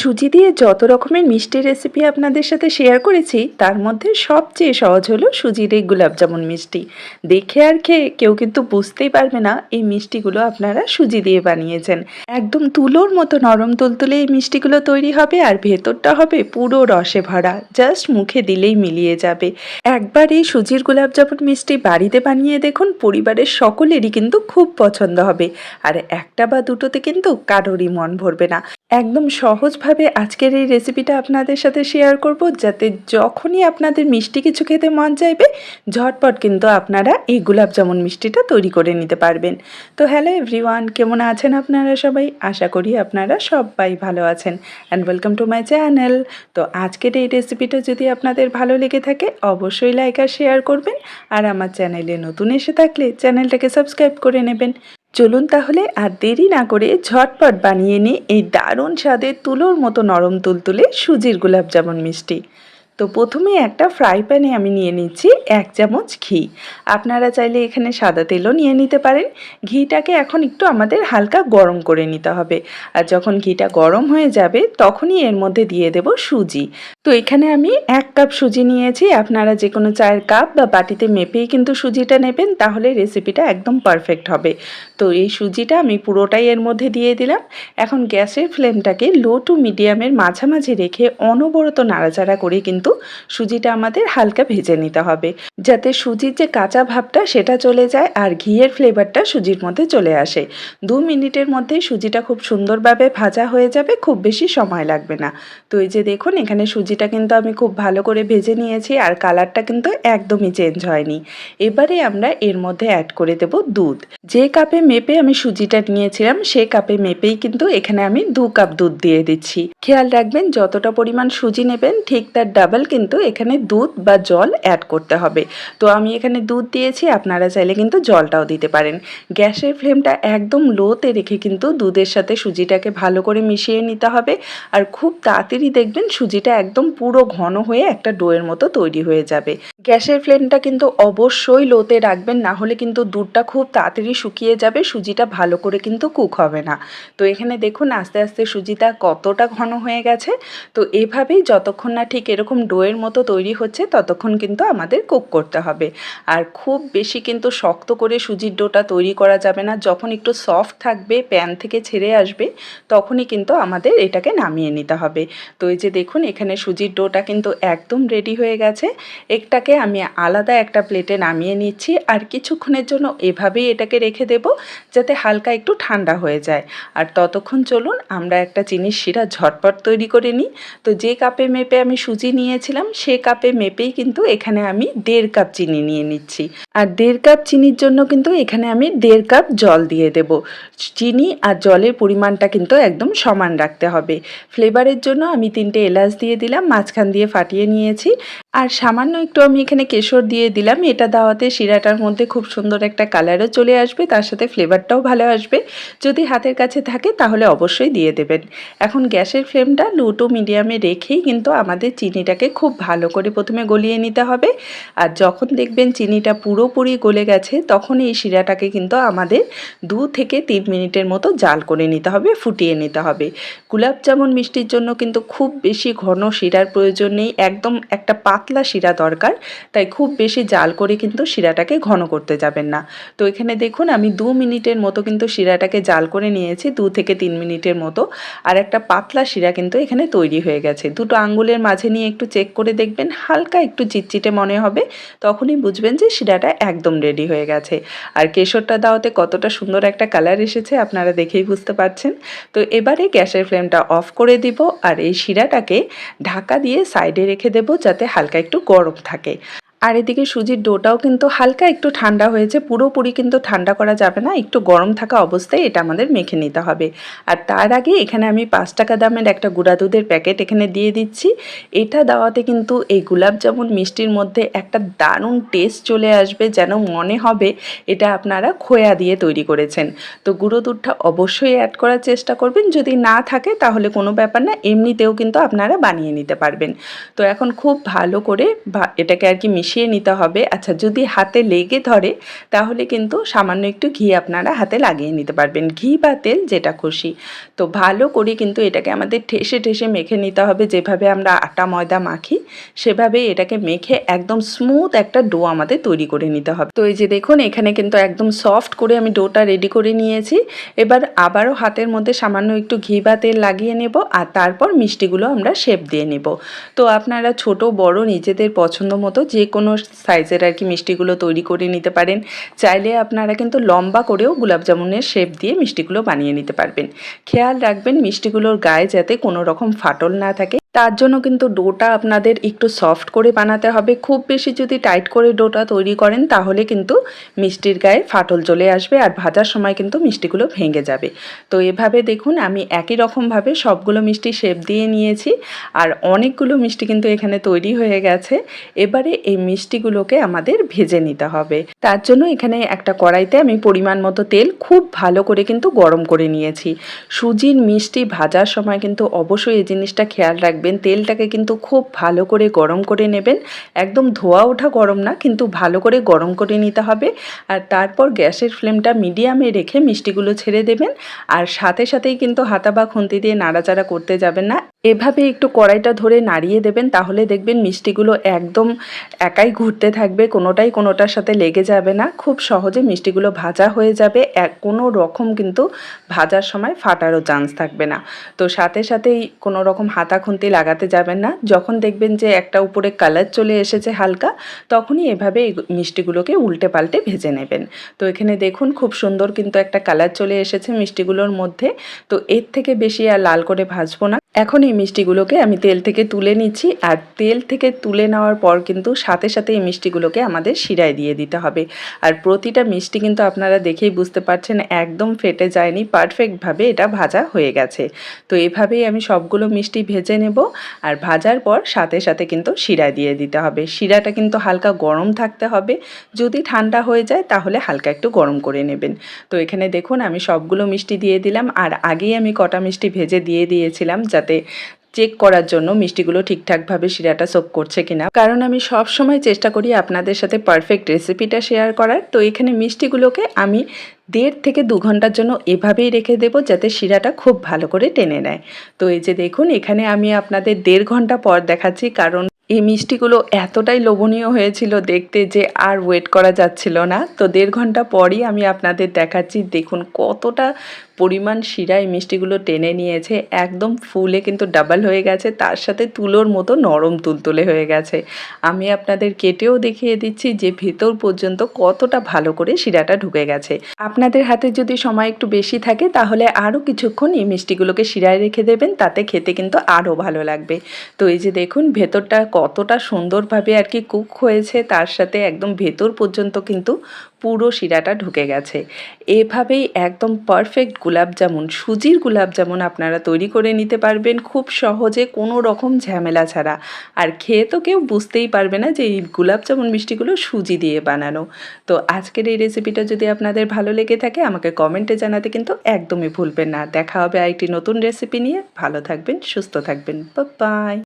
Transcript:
সুজি দিয়ে যত রকমের মিষ্টি রেসিপি আপনাদের সাথে শেয়ার করেছি, তার মধ্যে সবচেয়ে সহজ হলো সুজির এই গোলাপজামুন মিষ্টি। দেখে আর খেয়ে কেউ কিন্তু বুঝতেই পারবে না এই মিষ্টিগুলো আপনারা সুজি দিয়ে বানিয়েছেন। একদম তুলোর মতো নরম তুলতুলে এই মিষ্টিগুলো তৈরি হবে আর ভেতরটা হবে পুরো রসে ভরা জাস্ট মুখে দিলেই মিলিয়ে যাবে। একবার এই সুজির গোলাপজামুন মিষ্টি বাড়িতে বানিয়ে দেখুন, পরিবারের সকলেরই কিন্তু খুব পছন্দ হবে। আর একটা বা দুটোতে কিন্তু কারোরই মন ভরবে না। একদম সহজভাবে আজকের এই রেসিপিটা আপনাদের সাথে শেয়ার করব, যাতে যখনই আপনাদের মিষ্টি কিছু খেতে মন চাইবে, ঝটপট কিন্তু আপনারা এই গোলাপজামুন মিষ্টিটা তৈরি করে নিতে পারবেন। তো হ্যালো এভরিওয়ান কেমন আছেন আপনারা সবাই? আশা করি আপনারা সবাই ভালো আছেন। And welcome to my channel তো আজকের এই রেসিপিটা যদি আপনাদের ভালো লেগে থাকে, অবশ্যই লাইক আর শেয়ার করবেন। আর আমার চ্যানেলে নতুন এসে থাকলে চ্যানেলটাকে সাবস্ক্রাইব করে নেবেন। চলুন তাহলে আর দেরি না করে ঝটপট বানিয়ে নিই এই দারুণ স্বাদের তুলোর মতো নরম তুলতুলে সুজির গোলাপ গোলাপজামুন মিষ্টি। তো প্রথমে একটা ফ্রাই প্যানে আমি নিয়ে নিচ্ছি এক চামচ ঘি। আপনারা চাইলে এখানে সাদা তেলও নিয়ে নিতে পারেন। ঘিটাকে এখন একটু আমাদের হালকা গরম করে নিতে হবে। আর যখন ঘিটা গরম হয়ে যাবে, তখনই এর মধ্যে দিয়ে দেব সুজি। তো এখানে আমি এক কাপ সুজি নিয়েছি। আপনারা যে কোনো চায়ের কাপ বা বাটিতে মেপেই কিন্তু সুজিটা নেবেন, তাহলে রেসিপিটা একদম পারফেক্ট হবে। তো এই সুজিটা আমি পুরোটাই এর মধ্যে দিয়ে দিলাম। এখন গ্যাসের ফ্লেমটাকে লো টু মিডিয়ামের মাঝামাঝি রেখে অনবরত নাড়াচাড়া করে কিন্তু সুজিটা আমাদের হালকা ভেজে নিতে হবে। যাতে সুজির যে কাঁচা ভাবটা সেটা চলে যায় আর ঘিয়ের ফ্লেভারটা সুজির মধ্যে চলে আসে। দু মিনিটের মধ্যে সুজিটা খুব সুন্দরভাবে ভাজা হয়ে যাবে, খুব বেশি সময় লাগবে না। তো এই যে দেখুন, এখানে সুজিটা কিন্তু আমি খুব ভালো করে ভেজে নিয়েছি আর কালারটা কিন্তু একদমই চেঞ্জ হয়নি। এবারে আমরা এর মধ্যে অ্যাড করে দেব দুধ। যে কাপে মেপে আমি সুজিটা নিয়েছিলাম, সে কাপে মেপেই কিন্তু এখানে আমি দু কাপ দুধ দিয়ে দিচ্ছি। খেয়াল রাখবেন, যতটা পরিমাণ সুজি নেবেন, ঠিক তার ডাবল কিন্তু এখানে দুধ বা জল অ্যাড করতে হবে। তো আমি এখানে দুধ দিয়েছি, আপনারা চাইলে কিন্তু জলটাও দিতে পারেন। গ্যাসের ফ্লেমটা একদম লোতে রেখে কিন্তু দুধের সাথে সুজিটাকে ভালো করে মিশিয়ে নিতে হবে। আর খুব তাড়াতাড়ি দেখবেন, সুজিটা একদম পুরো ঘন হয়ে একটা ডোয়ের মতো তৈরি হয়ে যাবে। গ্যাসের ফ্লেমটা কিন্তু অবশ্যই লোতে রাখবেন, না হলে কিন্তু দুধটা খুব তাড়াতাড়ি শুকিয়ে যাবে সুজিটা ভালো করে কিন্তু কুক হবে না। তো এখানে দেখুন আস্তে আস্তে সুজিটা কতটা ঘন হয়ে গেছে। তো এভাবেই যতক্ষণ না ঠিক এরকম ডোয়ের মতো তৈরি হচ্ছে, ততক্ষণ কিন্তু আমাদের কুক করতে হবে। আর খুব বেশি কিন্তু শক্ত করে সুজির ডোটা তৈরি করা যাবে না। যখন একটু সফট থাকবে, প্যান থেকে ছেড়ে আসবে, তখনই কিন্তু আমাদের এটাকে নামিয়ে নিতে হবে। তো এই যে দেখুন এখানে সুজির ডোটা কিন্তু একদম রেডি হয়ে গেছে। একটাকে আমি আলাদা একটা প্লেটে নামিয়ে নিচ্ছি। আর কিছুক্ষণের জন্য এভাবেই এটাকে রেখে দেব। যাতে হালকা একটু ঠান্ডা হয়ে যায়। আর ততক্ষণ চলুন আমরা একটা চিনির শিরা ঝটপট তৈরি করে নিই। তো যে কাপে মেপে আমি সুজি নিয়েছিলাম, সে কাপে মেপেই কিন্তু এখানে আমি দেড় কাপ চিনি নিয়ে নিচ্ছি। আর দেড় কাপ চিনির জন্য কিন্তু এখানে আমি দেড় কাপ জল দিয়ে দেব। চিনি আর জলের পরিমাণটা কিন্তু একদম সমান রাখতে হবে। ফ্লেভারের জন্য আমি তিনটে এলাচ দিয়ে দিলাম, মাঝখান দিয়ে ফাটিয়ে নিয়েছি। আর সামান্য একটু আমি এখানে কেশর দিয়ে দিলাম। এটা দেওয়াতে শিরাটার মধ্যে খুব সুন্দর একটা কালারও চলে আসবে, তার সাথে ফ্লেভারটাও ভালো আসবে। যদি হাতের কাছে থাকে তাহলে অবশ্যই দিয়ে দেবেন। এখন গ্যাসের ফ্লেমটা লো টু মিডিয়ামে রেখেই কিন্তু আমাদের চিনিটাকে খুব ভালো করে প্রথমে গলিয়ে নিতে হবে। আর যখন দেখবেন চিনিটা পুরোপুরি গলে গেছে, তখন এই শিরাটাকে কিন্তু আমাদের দু থেকে তিন মিনিটের মতো জাল করে নিতে হবে, ফুটিয়ে নিতে হবে। গোলাপ জামুন মিষ্টির জন্য কিন্তু খুব বেশি ঘন শিরার প্রয়োজন নেই। একদম একটা পাতলা শিরা দরকার, তাই খুব বেশি জাল করে কিন্তু শিরাটাকে ঘন করতে যাবেন না। তো এখানে দেখুন, আমি দু মিনিটের মতো কিন্তু শিরাটাকে জাল করে নিয়েছি, দু থেকে তিন মিনিটের মতো। আর একটা পাতলা শিরা কিন্তু এখানে তৈরি হয়ে গেছে। দুটো আঙ্গুলের মাঝে নিয়ে একটু চেক করে দেখবেন, হালকা একটু চিটচিটে মনে হবে, তখনই বুঝবেন যে শিরাটা একদম রেডি হয়ে গেছে। আর কেশরটা দাওয়াতে কতটা সুন্দর একটা কালার এসেছে, আপনারা দেখেই বুঝতে পারছেন। তো এবারে গ্যাসের ফ্লেমটা অফ করে দিব, আর এই শিরাটাকে ঢাকা দিয়ে সাইডে রেখে দেব, যাতে হালকা একটু গরম থাকে। আর এদিকে সুজির ডোটাও কিন্তু হালকা একটু ঠান্ডা হয়েছে। পুরোপুরি কিন্তু ঠান্ডা করা যাবে না, একটু গরম থাকা অবস্থায় এটা আমাদের মেখে নিতে হবে। আর তার আগে এখানে আমি পাঁচ টাকা দামের একটা গুঁড়া দুধের প্যাকেট এখানে দিয়ে দিচ্ছি। এটা দেওয়াতে কিন্তু এই গোলাপ জামুন মিষ্টির মধ্যে একটা দারুণ টেস্ট চলে আসবে, যেন মনে হবে এটা আপনারা খোয়া দিয়ে তৈরি করেছেন। তো গুঁড়ো দুধটা অবশ্যই অ্যাড করার চেষ্টা করবেন, যদি না থাকে তাহলে কোনো ব্যাপার না, এমনিতেও কিন্তু আপনারা বানিয়ে নিতে পারবেন। তো এখন খুব ভালো করে এটাকে আর কি মিশিয়ে মিশিয়ে নিতে হবে। আচ্ছা যদি হাতে লেগে ধরে, তাহলে কিন্তু সামান্য একটু ঘি আপনারা হাতে লাগিয়ে নিতে পারবেন। ঘি বা তেল যেটা খুশি। তো ভালো করে কিন্তু এটাকে আমাদের ঠেসে ঠেসে মেখে নিতে হবে। যেভাবে আমরা আটা, ময়দা মাখি, সেভাবেই এটাকে মেখে একদম স্মুথ একটা ডো আমাদের তৈরি করে নিতে হবে। তো এই যে দেখুন, এখানে কিন্তু একদম সফট করে আমি ডোটা রেডি করে নিয়েছি। এবার আবারও হাতের মধ্যে সামান্য একটু ঘি বা তেল লাগিয়ে নেব আর তারপর মিষ্টিগুলো আমরা শেপ দিয়ে নেব। তো আপনারা ছোট, বড়, নিজেদের পছন্দ মতো যে কোনো সাইজের আর কি মিষ্টিগুলো তৈরি করে নিতে পারেন। চাইলে আপনারা কিন্তু লম্বা করেও গোলাপ জামুনের শেপ দিয়ে মিষ্টিগুলো বানিয়ে নিতে পারবেন। খেয়াল রাখবেন মিষ্টিগুলোর গায়ে যাতে কোনো রকম ফাটল না থাকে। তার জন্য কিন্তু ডোটা আপনাদের একটু সফট করে বানাতে হবে। খুব বেশি যদি টাইট করে ডোটা তৈরি করেন, তাহলে কিন্তু মিষ্টির গায়ে ফাটল চলে আসবে আর ভাজার সময় কিন্তু মিষ্টিগুলো ভেঙে যাবে। তো এভাবে দেখুন, আমি একই রকমভাবে সবগুলো মিষ্টি শেপ দিয়ে নিয়েছি আর অনেকগুলো মিষ্টি কিন্তু এখানে তৈরি হয়ে গেছে। এবারে এই মিষ্টিগুলোকে আমাদের ভেজে নিতে হবে। তার জন্য এখানে একটা কড়াইতে আমি পরিমাণ মতো তেল খুব ভালো করে কিন্তু গরম করে নিয়েছি। সুজির মিষ্টি ভাজার সময় কিন্তু অবশ্যই এই জিনিসটা খেয়াল রাখবেন। তেলটাকে কিন্তু খুব ভালো করে গরম করে নেবেন। একদম ধোয়া ওঠা গরম না, কিন্তু ভালো করে গরম করে নিতে হবে। আর তারপর গ্যাসের ফ্লেমটা মিডিয়ামে রেখে মিষ্টিগুলো ছেড়ে দেবেন। আর সাথে সাথেই কিন্তু হাতা বা খুন্তি দিয়ে নাড়াচাড়া করতে যাবেন না। এভাবে একটু কড়াইটা ধরে নাড়িয়ে দেবেন, তাহলে দেখবেন মিষ্টিগুলো একদম একাই ঘুরতে থাকবে, কোনোটাই কোনোটার সাথে লেগে যাবে না। খুব সহজে মিষ্টিগুলো ভাজা হয়ে যাবে। এক, কোনো রকম কিন্তু ভাজার সময় ফাটারও চান্স থাকবে না। তো সাথে সাথেই কোনো রকম হাতা খুন্তি লাগাতে যাবেন না। যখন দেখবেন যে একটা উপরে কালার চলে এসেছে হালকা, তখনই এভাবে মিষ্টিগুলোকে উল্টে পাল্টে ভেজে নেবেন। তো এখানে দেখুন খুব সুন্দর কিন্তু একটা কালার চলে এসেছে মিষ্টিগুলোর মধ্যে। তো এর থেকে বেশি আর লাল করে ভাজবো না। এখন এই মিষ্টিগুলোকে আমি তেল থেকে তুলে নিচ্ছি আর তেল থেকে তুলে নেওয়ার পর কিন্তু সাথে সাথে এই মিষ্টিগুলোকে আমাদের শিরায় দিয়ে দিতে হবে। আর প্রতিটা মিষ্টি কিন্তু আপনারা দেখেই বুঝতে পারছেন একদম ফেটে যায়নি, পারফেক্টভাবে এটা ভাজা হয়ে গেছে। তো এভাবেই আমি সবগুলো মিষ্টি ভেজে নেব আর ভাজার পর সাথে সাথে কিন্তু শিরায় দিয়ে দিতে হবে। শিরাটা কিন্তু হালকা গরম থাকতে হবে, যদি ঠান্ডা হয়ে যায় তাহলে হালকা একটু গরম করে নেবেন। তো এখানে দেখুন আমি সবগুলো মিষ্টি দিয়ে দিলাম আর আগেই আমি কটা মিষ্টি ভেজে দিয়ে দিয়েছিলাম যাতে চেক করার জন্য মিষ্টিগুলো ঠিকঠাকভাবে শিরাটা সোপ করছে কিনা। কারণ আমি সব সময় চেষ্টা করি আপনাদের সাথে পারফেক্ট রেসিপিটা শেয়ার করার। তো এখানে মিষ্টিগুলোকে আমি দেড় থেকে দু ঘণ্টার জন্য এভাবেই রেখে দেবো যাতে শিরাটা খুব ভালো করে টেনে নেয়। তো এই যে দেখুন, এখানে আমি আপনাদের দেড় ঘণ্টা পর দেখাচ্ছি কারণ এই মিষ্টিগুলো এতটাই লোভনীয় হয়েছিল দেখতে যে আর ওয়েট করা যাচ্ছিল না। তো দেড় ঘণ্টা পরই আমি আপনাদের দেখাচ্ছি, দেখুন কতটা পরিমাণ শিরা এই মিষ্টিগুলো টেনে নিয়েছে। একদম ফুলে কিন্তু ডাবল হয়ে গেছে। তার সাথে তুলোর মতো নরম তুলতুলে হয়ে গেছে। আমি আপনাদের কেটেও দেখিয়ে দিচ্ছি যে ভেতর পর্যন্ত কতটা ভালো করে শিরাটা ঢুকে গেছে। আপনাদের হাতে যদি সময় একটু বেশি থাকে, তাহলে আরও কিছুক্ষণ এই মিষ্টিগুলোকে শিরায় রেখে দেবেন। তাতে খেতে কিন্তু আরও ভালো লাগবে। তো এই যে দেখুন, ভেতরটা কতটা সুন্দরভাবে আর কি কুক হয়েছে। তার সাথে একদম ভেতর পর্যন্ত কিন্তু পুরো শিরাটা ঢুকে গেছে। এভাবেই একদম পারফেক্ট গোলাপ জামুন সুজির গোলাপ জামুন আপনারা তৈরি করে নিতে পারবেন খুব সহজে, কোনো রকম ঝামেলা ছাড়া। আর খেয়ে তো কেউ বুঝতেই পারবে না যে এই গোলাপ জামুন মিষ্টিগুলো সুজি দিয়ে বানানো। তো আজকের এই রেসিপিটা যদি আপনাদের ভালো লেগে থাকে, আমাকে কমেন্টে জানাতে কিন্তু একদমই ভুলবেন না। দেখা হবে আরেকটি নতুন রেসিপি নিয়ে। ভালো থাকবেন, সুস্থ থাকবেন। বাই